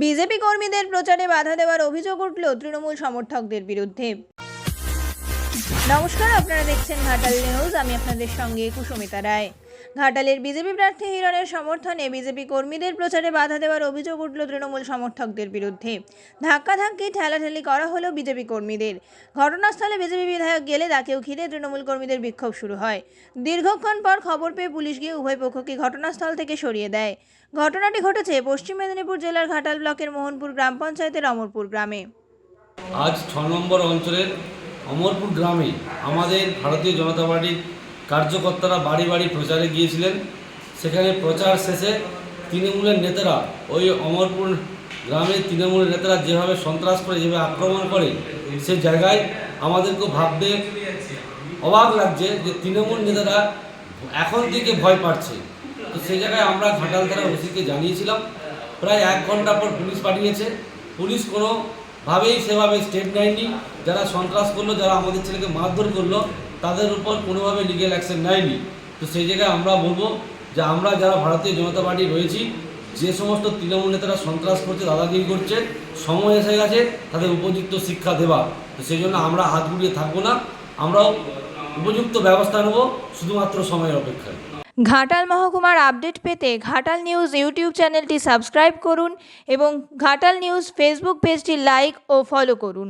BJP কর্মীদের প্রচারে বাধা দেওয়ার অভিযোগ উঠল তৃণমূল সমর্থকদের বিরুদ্ধে। নমস্কার, আপনারা দেখছেন ঘাটাল নিউজ। আমি আপনাদের সঙ্গে কুসুমিতা রায়। ঘাটালের বিজেপি প্রার্থী হিরণের সমর্থনে বিজেপি কর্মীদের প্রচারে বাধা দেওয়ার অভিযোগ উঠল তৃণমূল সমর্থকদের বিরুদ্ধে। ধাক্কাধাক্কি, ঠেলাঠেলি করা হলো বিজেপি কর্মীদের। ঘটনাস্থলে বিজেপি বিধায়ক গেলে তাকেও ঘিরে তৃণমূল কর্মীদের বিক্ষোভ শুরু হয়। দীর্ঘক্ষণ পর খবর পেয়ে পুলিশ গিয়ে উভয় পক্ষকে ঘটনাস্থল থেকে সরিয়ে দেয়। ঘটনাটি ঘটেছে পশ্চিম মেদিনীপুর জেলার ঘাটাল ব্লকের মোহনপুর গ্রাম পঞ্চায়েতের অমরপুর গ্রামে। আজ ছ নম্বর অঞ্চলের অমরপুর গ্রামে আমাদের ভারতীয় জনতা পার্টির কার্যকর্তারা বাড়ি বাড়ি প্রচারে গিয়েছিলেন। সেখানে প্রচার শেষে তৃণমূলের নেতারা, ওই অমরপুর গ্রামে তৃণমূলের নেতারা যেভাবে সন্ত্রাস করে, যেভাবে আক্রমণ করে, সে জায়গায় আমাদেরকে ভাবতে অবাক লাগছে যে তৃণমূল নেতারা এখন থেকে ভয় পাচ্ছে। তো সেই জায়গায় আমরা ঘাটাল থানার ওসিকে জানিয়েছিলাম, প্রায় এক ঘণ্টা পর পুলিশ পাঠিয়েছে। পুলিশ কোনোভাবেই সেভাবে স্টেপ নেয়নি। যারা সন্ত্রাস করল, যারা আমাদের ছেলেকে মারধর করল, তাদের উপর কোনোভাবে লিগেল অ্যাকশন নেয়নি। তো সেই জায়গায় আমরা বলব যে আমরা যারা ভারতীয় জনতা পার্টি রয়েছি, যে সমস্ত তৃণমূল নেতারা সন্ত্রাস করছে, দাদাগিরি করছে, সময় এসে গেছে, তাদের উপযুক্ত শিক্ষা দেওয়া। তো সেই জন্য আমরা হাত গুড়িয়ে থাকব না। আমরাও উপযুক্ত ব্যবস্থা নেব শুধুমাত্র সময়ের অপেক্ষায়। ঘাটাল মহকুমার আপডেট পেতে ঘাটাল নিউজ ইউটিউব চ্যানেলটি সাবস্ক্রাইব করুন এবং ঘাটাল নিউজ ফেসবুক পেজটি লাইক ও ফলো করুন।